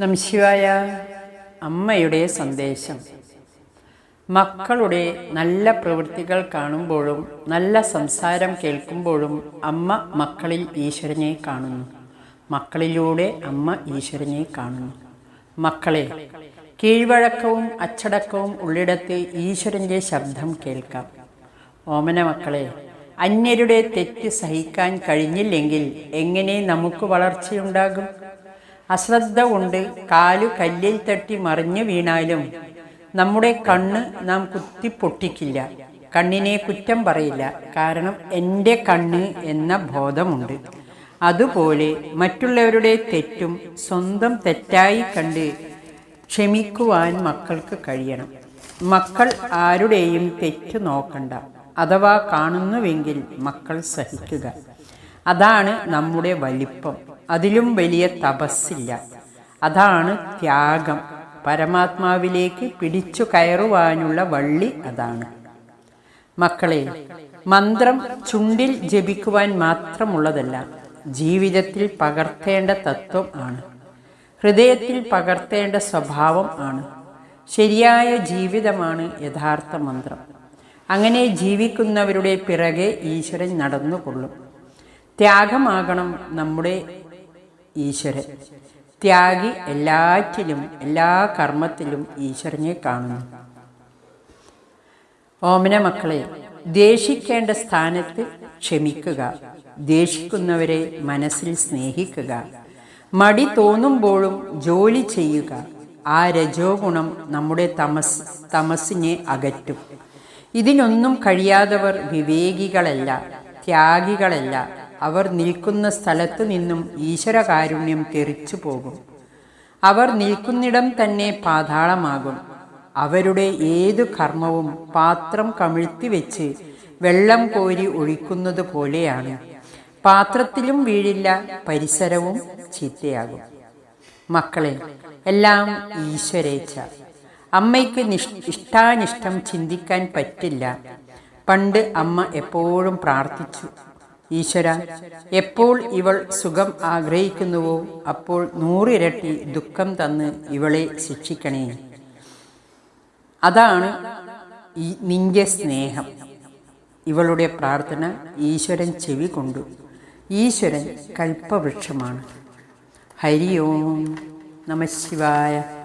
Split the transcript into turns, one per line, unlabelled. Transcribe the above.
നംശിവായ അമ്മയുടെ സന്ദേശം. മക്കളുടെ നല്ല പ്രവൃത്തികൾ കാണുമ്പോഴും നല്ല സംസാരം കേൾക്കുമ്പോഴും അമ്മ മക്കളിൽ ഈശ്വരനെ കാണുന്നു. മക്കളിലൂടെ അമ്മ ഈശ്വരനെ കാണുന്നു. മക്കളെ കീഴ്വഴക്കവും അച്ചടക്കവും ഉള്ളിടത്ത് ഈശ്വരന്റെ ശബ്ദം കേൾക്കാം. ഓമന മക്കളെ അന്യരുടെ തെറ്റ് സഹിക്കാൻ കഴിഞ്ഞില്ലെങ്കിൽ എങ്ങനെ നമുക്ക് വളർച്ചയുണ്ടാകും? അശ്രദ്ധ കൊണ്ട് കാലു കല്ലിൽ തട്ടി മറിഞ്ഞു വീണാലും നമ്മുടെ കണ്ണ് നാം കുത്തി പൊട്ടിക്കില്ല കണ്ണിനെ കുറ്റം പറയില്ല. കാരണം എന്റെ കണ്ണ് എന്ന ബോധമുണ്ട്. അതുപോലെ മറ്റുള്ളവരുടെ തെറ്റും സ്വന്തം തെറ്റായി കണ്ട് ക്ഷമിക്കുവാൻ മക്കൾക്ക് കഴിയണം. മക്കൾ ആരുടെയും തെറ്റ് നോക്കണ്ട. അഥവാ കാണുന്നുവെങ്കിൽ മക്കൾ സഹിക്കുക. അതാണ് നമ്മുടെ വലിപ്പം. അതിലും വലിയ തപസ്സില്ല. അതാണ് ത്യാഗം. പരമാത്മാവിലേക്ക് പിടിച്ചു കയറുവാനുള്ള വള്ളി അതാണ്. മക്കളെ മന്ത്രം ചുണ്ടിൽ ജപിക്കുവാൻ മാത്രമുള്ളതല്ല ജീവിതത്തിൽ പകർത്തേണ്ട തത്വം ആണ്. ഹൃദയത്തിൽ പകർത്തേണ്ട സ്വഭാവം ആണ്. ശരിയായ ജീവിതമാണ് യഥാർത്ഥ മന്ത്രം. അങ്ങനെ ജീവിക്കുന്നവരുടെ പിറകെ ഈശ്വരൻ നടന്നുകൊള്ളും. ത്യാഗമാകണം നമ്മുടെ ഈശ്വരൻ. ത്യാഗി എല്ലാറ്റിലും എല്ലാ കർമ്മത്തിലും ഈശ്വരനെ കാണുന്നു. ഓമന മക്കളെ ദേഷിക്കേണ്ട സ്ഥാനത്ത് ക്ഷമിക്കുക. ദേഷിക്കുന്നവരെ മനസ്സിൽ സ്നേഹിക്കുക. മടി തോന്നുമ്പോഴും ജോലി ചെയ്യുക. ആ രജോ ഗുണം നമ്മുടെ തമസ് തമസ്സിനെ അകറ്റും. ഇതിനൊന്നും കഴിയാത്തവർ വിവേകികളല്ല ത്യാഗികളല്ല. അവർ നിൽക്കുന്ന സ്ഥലത്തു നിന്നും ഈശ്വരകാരുണ്യം തെറിച്ചു പോകും. അവർ നിൽക്കുന്നിടം തന്നെ പാതാളമാകും. അവരുടെ ഏതു കർമ്മവും പാത്രം കമിഴ്ത്തി വെച്ച് വെള്ളം കോരി ഒഴിക്കുന്നത് പോലെയാണ്. പാത്രത്തിലും വീഴില്ല പരിസരവും ചീത്തയാകും മക്കളെ എല്ലാം ഈശ്വരേച്ഛ. അമ്മയ്ക്ക് നിഷ് ഇഷ്ടാനിഷ്ടം ചിന്തിക്കാൻ പറ്റില്ല. പണ്ട് അമ്മ എപ്പോഴും പ്രാർത്ഥിച്ചു. ഈശ്വര എപ്പോൾ ഇവൾ സുഖം ആഗ്രഹിക്കുന്നുവോ അപ്പോൾ നൂറിരട്ടി ദുഃഖം തന്ന് ഇവളെ ശിക്ഷിക്കണേ. അതാണ് നിന്റെ സ്നേഹം. ഇവളുടെ പ്രാർത്ഥന ഈശ്വരൻ ചെവി കൊണ്ടു. ഈശ്വരൻ കൽപ്പവൃക്ഷമാണ്. ഹരി ഓം നമ ശിവായ.